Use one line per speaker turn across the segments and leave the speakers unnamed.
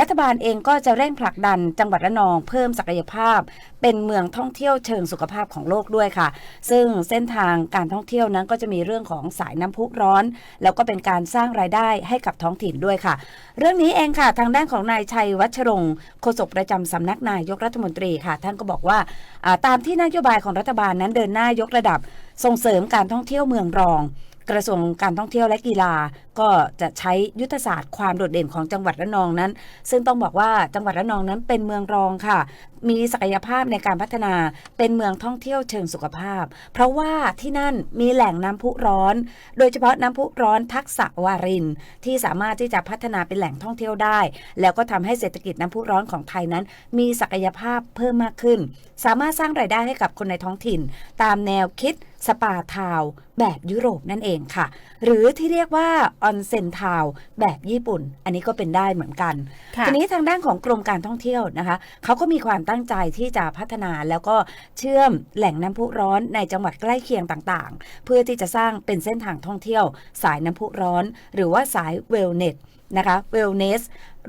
รัฐบาลเองก็จะเร่งผลักดันจังหวัดระนองเพิ่มศักยภาพ เป็นเมืองท่องเที่ยวเชิงสุขภาพของโลกด้วยค่ะ ซึ่งเส้นทางการท่องเที่ยวนั้นก็จะมีเรื่องของสายน้ำพุร้อน แล้วก็เป็นการสร้างรายได้ให้กับท้องถิ่นด้วยค่ะ เรื่องนี้เองค่ะ ทางด้านของนายชัยวัชรงค์โฆษกประจำสำนักนายกรัฐมนตรีค่ะ ท่านก็บอกว่าตามที่นโยบายของรัฐบาลนั้นเดินหน้ายกระดับส่งเสริมการท่องเที่ยวเมืองรอง กระทรวงการท่องเที่ยวและกีฬาก็จะใช้ยุทธศาสตร์ความโดดเด่นของจังหวัดระนองนั้น ซึ่งต้องบอกว่าจังหวัดระนองนั้นเป็นเมืองรองค่ะ มีศักยภาพในการพัฒนาเป็นเมืองท่องเที่ยวเชิงสุขภาพ เพราะว่าที่นั่นมีแหล่งน้ำพุร้อน โดยเฉพาะน้ำพุร้อนทักษะวาริน ที่สามารถที่จะพัฒนาเป็นแหล่งท่องเที่ยวได้ แล้วก็ทำให้เศรษฐกิจน้ำพุร้อนของไทยนั้น มีศักยภาพเพิ่มมากขึ้น สามารถสร้างรายได้ให้กับคนในท้องถิ่น ตามแนวคิดสปาทาว แบบยุโรปนั่นเองค่ะ หรือที่เรียกว่าออนเซนทาวน์แบบญี่ปุ่น อันนี้ก็เป็นได้เหมือนกัน
ค่ะ
ทีนี้ทางด้านของกรมการท่องเที่ยวนะคะเขาก็มีความตั้งใจที่จะพัฒนาแล้วก็เชื่อมแหล่งน้ำพุร้อนในจังหวัดใกล้เคียงต่างๆ เพื่อที่จะสร้างเป็นเส้นทางท่องเที่ยว สายน้ำพุร้อน หรือว่าสายเวลเนสนะคะเวลเนส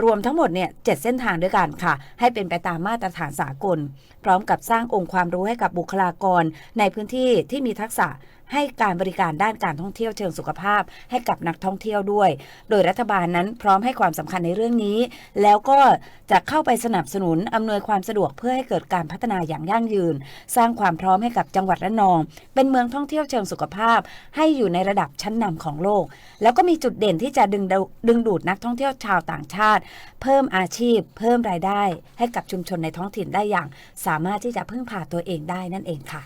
รวมทั้งหมดเนี่ยเจ็ดเส้นทางด้วยกันค่ะ ให้เป็นไปตามมาตรฐานสากล พร้อมกับสร้างองค์ความรู้ให้กับบุคลากรในพื้นที่ที่มีทักษะ ให้การบริการด้านการท่องเที่ยวเชิงสุขภาพ ให้กับนักท่องเที่ยวด้วย โดยรัฐบาลนั้นพร้อมให้ความสำคัญในเรื่องนี้ แล้วก็จะเข้าไปสนับสนุนอำนวยความสะดวกเพื่อให้เกิดการพัฒนาอย่างยั่งยืน สร้างความพร้อมให้กับจังหวัดระนอง เป็นเมืองท่องเที่ยวเชิงสุขภาพ ให้อยู่ในระดับชั้นนำของโลก แล้วก็มีจุดเด่นที่จะดึงดูดึงดูดนักท่องเที่ยวชาวต่างชาติ เพิ่มอาชีพ เพิ่มรายได้ ให้กับชุมชนในท้องถิ่นได้อย่าง สามารถที่จะพึ่งพาตัวเองได้นั่นเองค่ะ